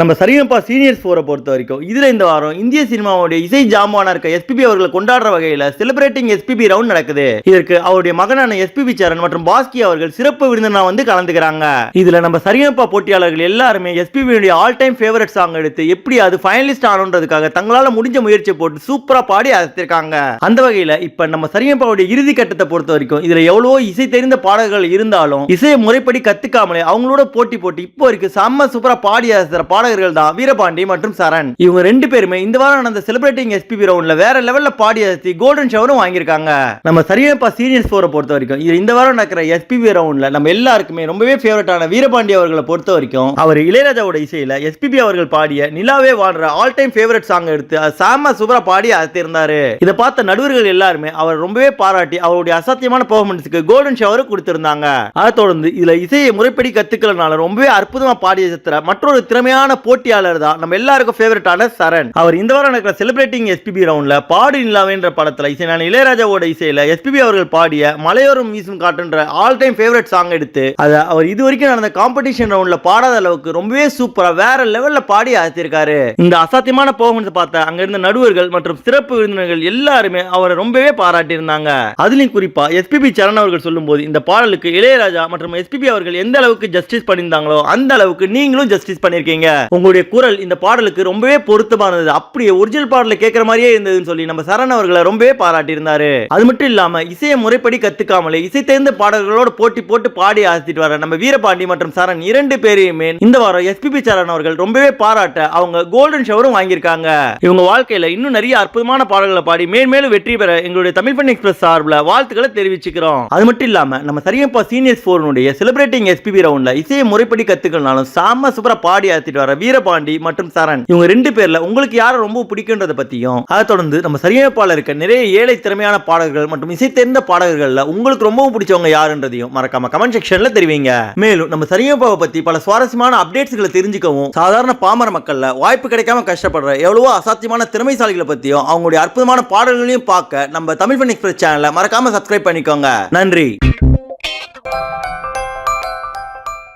நம்ம சரியப்பா சீனியர்ஸ் ஃபோரை பொறுத்த வரைக்கும் இதுல இந்த வாரம் இந்திய சினிமாவுடைய இசை ஜாமானா இருக்க எஸ்பிபி அவர்களை கொண்டாடுற வகையில் செலிப்ரேட்டிங் எஸ்பிபி ரவுண்ட் நடக்குது. இதற்கு அவருடைய மகனான எஸ்பிபி சரண் மற்றும் பாஸ்கி அவர்கள் சிறப்பு விருந்தினா வந்து கலந்துக்கிறாங்க. இதில் நம்ம சரியப்பா போட்டியாளர்கள் எல்லாருமே எஸ்பிபியுடைய ஆல் டைம் ஃபேவரட் சாங் எடுத்து எப்படி அது ஃபைனலிஸ்ட் ஆகணுன்றதுக்காக தங்களால் முடிஞ்ச முயற்சியை போட்டு சூப்பராக பாடி அசத்திருக்காங்க. அந்த வகையில் இப்போ நம்ம சரியப்பாவுடைய இறுதி கட்டத்தை பொறுத்த வரைக்கும் இதில் எவ்வளவோ இசை தெரிந்த பாடல்கள் இருந்தாலும் இசையை முறைப்படி கத்துக்காமலே அவங்களோட போட்டி போட்டு இப்போ வரைக்கும் செம்ம சூப்பராக பாடி அசத்துற பாடகர்கள் தான் வீரபாண்டி மற்றும் சரண். இவங்க ரெண்டு பேருமே இந்த வாரம் நடந்த செலிபிரேட்டிங் எஸ்பிபி ரவுண்ட்ல வேற லெவல்ல பாடி அசத்தி கோல்டன் ஷவரும் வாங்கியிருக்காங்க. நம்ம சரியப்பா சீனியர்ஸ் ஃபோரை பொறுத்த வரைக்கும் இது இந்த வாரம் நடக்கிற எஸ்பிபி ரவுண்ட்ல நம்ம எல்லாருக்குமே ரொம்பவே ஃபேவரட்டான வீரபாண்டி அவர்களை பொறுத்த வரைக்கும் அவர் இளையராஜாவோட இசையில எஸ்பிபி அவர்கள் பாடிய நிலாவே வாழ்ற ஆல் டைம் ஃபேவரட் சாங் எடுத்து சாம சூப்பரா பாடி அசத்திருந்தாரு இதை பார்த்த நடுவர்கள் எல்லாருமே அவர் ரொம்பவே பாராட்டி அவருடைய அசாத்தியமான பெர்ஃபார்மன்ஸுக்கு கோல்டன் ஷவர் கொடுத்திருந்தாங்க. அதை தொடர்ந்து இதுல இசையை முறைப்படி கத்துக்கலனால ரொம்பவே அற்புதமா பாடி அசத்துற மற்றொரு திறமையான போட்டியாளர் தான். நம்ம எல்லாருக்கும் ஃபேவரட்டான சரண். அவர் இந்த வாரம் நடக்கிற செலிப்ரேட்டிங் எஸ்பிபி ரவுண்ட்ல பாடு நிலாவேன்ற படத்துல இசைஞான இளையராஜாவோட இசையில எஸ்பிபி அவர்கள் பாடிய மலையோரம் வீசும் காட்டுன்ற ஆல் டைம் ஃபேவரட் சாங் எடுத்து அதை அவர் இது வரைக்கும் நடந்த காம்படிஷன் ரவுண்ட்ல பாடாத அளவுக்கு ரொம்பவே சூப்பரா வேற லெவல்ல பாடி அசத்திருக்காரு. இந்த அசாத்தியமான பெர்ஃபார்மன்ஸ் பார்த்த அங்க இருந்த நடுவர்கள் மற்றும் சிறப்பு விருந்தினர்கள் எல்லாருமே அவரை ரொம்பவே பாராட்டி இருந்தாங்க அதுலயும் குறிப்பா எஸ்பிபி சரண் அவர்கள் சொல்லும்போது இந்த பாடலுக்கு இளையராஜா மற்றும் எஸ்பிபி அவர்கள் எந்த அளவுக்கு ஜஸ்டிஸ் பண்ணியிருந்தாங்களோ அந்த அளவுக்கு நீங்களும் ஜஸ்டிஸ் பண்ணியிருக்கீங்க. உங்களுடைய குரல் இந்த பாடலுக்கு ரொம்பவே பொருத்தமானது. அப்படியே ஒரிஜினல் பாடலை கேட்கிற மாதிரியே இருந்ததுன்னு சொல்லி நம்ம சரண் அவர்களை ரொம்பவே பாராட்டி இருந்தாரு அது மட்டும் இல்லாம இசையை முறைப்படி கத்துக்காமலே இசை தேர்ந்த பாடல்களோட போட்டி போட்டு பாடி ஆசிட்டு வர நம்ம வீரபாண்டி மற்றும் சரண் இரண்டு பேரையுமே இந்த வாரம் எஸ்பிபி சரண் அவர்கள் ரொம்பவே பாராட்ட அவங்க கோல்டன் ஷவரும் வாங்கியிருக்காங்க. இவங்க வாழ்க்கையில இன்னும் நிறைய அற்புதமான பாடல்களை பாடி மேன்மேலும் வெற்றி பெற எங்களுடைய தமிழ் பண்ணி எக்ஸ்பிரஸ் சார்பில் வாழ்த்துக்களை தெரிவிச்சுக்கிறோம். அது மட்டும் இல்லாம நம்ம சரியப்பா சீனியர்ஸ் ஃபோர்னுடைய செலிபிரேட்டிங் எஸ்பிபி ரவுண்ட்ல இசையை முறைப்படி கத்துக்கலனாலும் சாம சூப்பரா பாடி ஆத்திட்டு வர வீரபாண்டி மற்றும் சரண். இவங்க ரெண்டு பேர்ல உங்களுக்கு யாரை ரொம்ப பிடிக்குன்றத பத்தியும் அதை தொடர்ந்து நம்ம சரியப்பால இருக்க நிறைய ஏழை திறமையான பாடகர்கள் மற்றும் இசை தெரிந்த பாடகர்கள்ல உங்களுக்கு ரொம்பவும் பிடிச்சவங்க யாருன்றதையும் மறக்காம கமெண்ட் செக்ஷன்ல தெரிவிங்க. மேலும் நம்ம சரியப்பாவை பத்தி பல சுவாரஸ்யமான அப்டேட்ஸ்களை தெரிஞ்சுக்கவும் சாதாரண பாமர மக்கள்ல வாய்ப்பு கிடைக்காம கஷ்டப்படுற எவ்வளவோ அசாத்தியமான திறமைசாலிகளை பத்தியும் அவங்களுடைய அற்புதமான பாடல்களையும் பார்க்க நம்ம தமிழ் பண்ணி எக்ஸ்பிரஸ் சேனலை மறக்காம சப்ஸ்கிரைப் பண்ணிக்கோங்க. நன்றி.